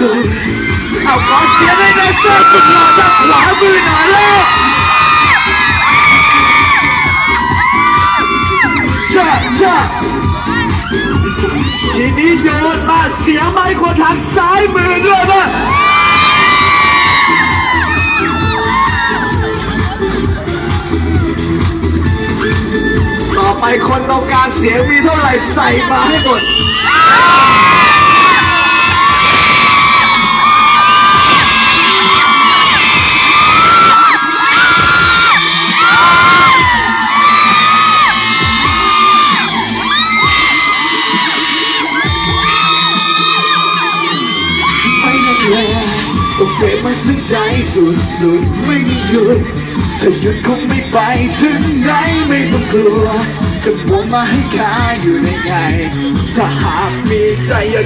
เอาขอเสียงให้แดนเซอร์สุดหล่อทางขวามือหน่อยเลยชาชาทีนี้โยนมาเสียงไมค์คนทางซ้ายมือด้วยนะต่อไปคนต้องการเสียงมีเท่าไหร่ใส่มาให้หมด ต้องเฟมันถึงใจสุดๆไม่มีหยุดถ้าหยุดคงไม่ไปถึงไหนไม่ต้องกลัวจะบวกมาให้ขาอยู่ในไงถ้าหากมีใจอยาก